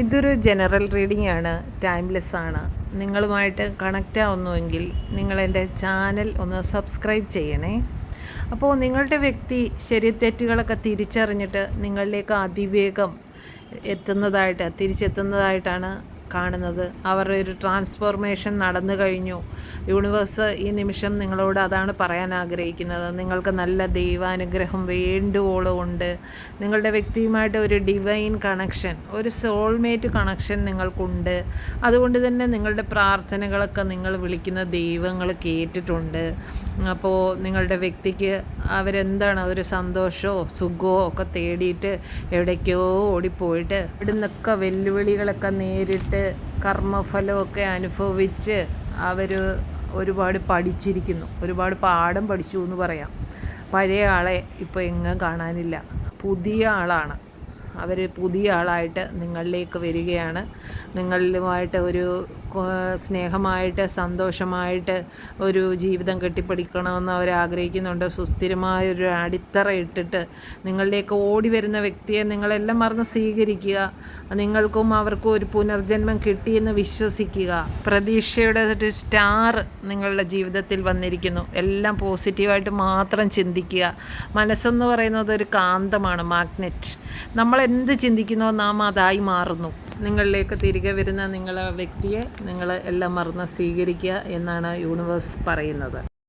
ഇതൊരു general reading ആണ് timeless ആണ് നിങ്ങളുമായിട്ട് കണക്റ്റ് ആവുന്നുവെങ്കിൽ നിങ്ങൾ എന്റെ ചാനൽ ഒന്ന് സബ്സ്ക്രൈബ് ചെയ്യണേ. അപ്പോൾ നിങ്ങളുടെ വ്യക്തി ശരി തെറ്റുകളൊക്കെ തിരിച്ചറിഞ്ഞിട്ട് നിങ്ങളിലേക്ക് അതിവേഗം എത്തുന്നതായിട്ട് തിരിച്ചെത്തുന്നതായിട്ടാണ് കാണുന്നത്. അവരുടെ ഒരു ട്രാൻസ്ഫോർമേഷൻ നടന്നു കഴിഞ്ഞു. യൂണിവേഴ്സ് ഈ നിമിഷം നിങ്ങളോട് അതാണ് പറയാൻ ആഗ്രഹിക്കുന്നത്. നിങ്ങൾക്ക് നല്ല ദൈവാനുഗ്രഹം വേണ്ടുവോളം ഉണ്ട് നിങ്ങളുടെ വ്യക്തിയുമായിട്ട് ഒരു ഡിവൈൻ കണക്ഷൻ ഒരു സോൾമേറ്റ് കണക്ഷൻ നിങ്ങൾക്കുണ്ട്. അതുകൊണ്ട് തന്നെ നിങ്ങളുടെ പ്രാർത്ഥനകളൊക്കെ നിങ്ങൾ വിളിക്കുന്ന ദൈവങ്ങൾ കേട്ടിട്ടുണ്ട്. അപ്പോൾ നിങ്ങളുടെ വ്യക്തിക്ക് അവരെന്താണ് ഒരു സന്തോഷമോ സുഖമോ ഒക്കെ തേടിയിട്ട് എവിടേക്കോ ഓടിപ്പോയിട്ട് ഇവിടുന്നൊക്കെ വെല്ലുവിളികളൊക്കെ നേരിട്ട് കർമ്മഫലമൊക്കെ അനുഭവിച്ച് അവർ ഒരുപാട് പഠിച്ചിരിക്കുന്നു. ഒരുപാട് പാഠം പഠിച്ചു എന്ന് പറയാം. പഴയ ആളെ ഇപ്പോൾ എങ്ങും കാണാനില്ല. പുതിയ ആളാണ്. അവർ പുതിയ ആളായിട്ട് നിങ്ങളിലേക്ക് വരികയാണ്. നിങ്ങളിലുമായിട്ട് ഒരു സ്നേഹമായിട്ട് സന്തോഷമായിട്ട് ഒരു ജീവിതം കെട്ടിപ്പടിക്കണമെന്ന് അവർ ആഗ്രഹിക്കുന്നുണ്ട്. സുസ്ഥിരമായൊരു അടിത്തറ ഇട്ടിട്ട് നിങ്ങളിലേക്ക് ഓടി വരുന്ന വ്യക്തിയെ നിങ്ങളെല്ലാം മറന്ന് സ്വീകരിക്കുക. നിങ്ങൾക്കും അവർക്കും ഒരു പുനർജന്മം കിട്ടിയെന്ന് വിശ്വസിക്കുക. പ്രതീക്ഷയുടെ ഒരു സ്റ്റാർ നിങ്ങളുടെ ജീവിതത്തിൽ വന്നിരിക്കുന്നു. എല്ലാം പോസിറ്റീവായിട്ട് മാത്രം ചിന്തിക്കുക. മനസ്സെന്ന് പറയുന്നത് ഒരു കാന്തമാണ് മാഗ്നറ്റ് നമ്മൾ എന്ത് ചിന്തിക്കുന്നോ നാം അതായി മാറുന്നു. നിങ്ങളിലേക്ക് തിരികെ വരുന്ന നിങ്ങളെ വ്യക്തിയെ നിങ്ങൾ എല്ലാം മറന്ന് സ്വീകരിക്കുക എന്നാണ് യൂണിവേഴ്സ് പറയുന്നത്.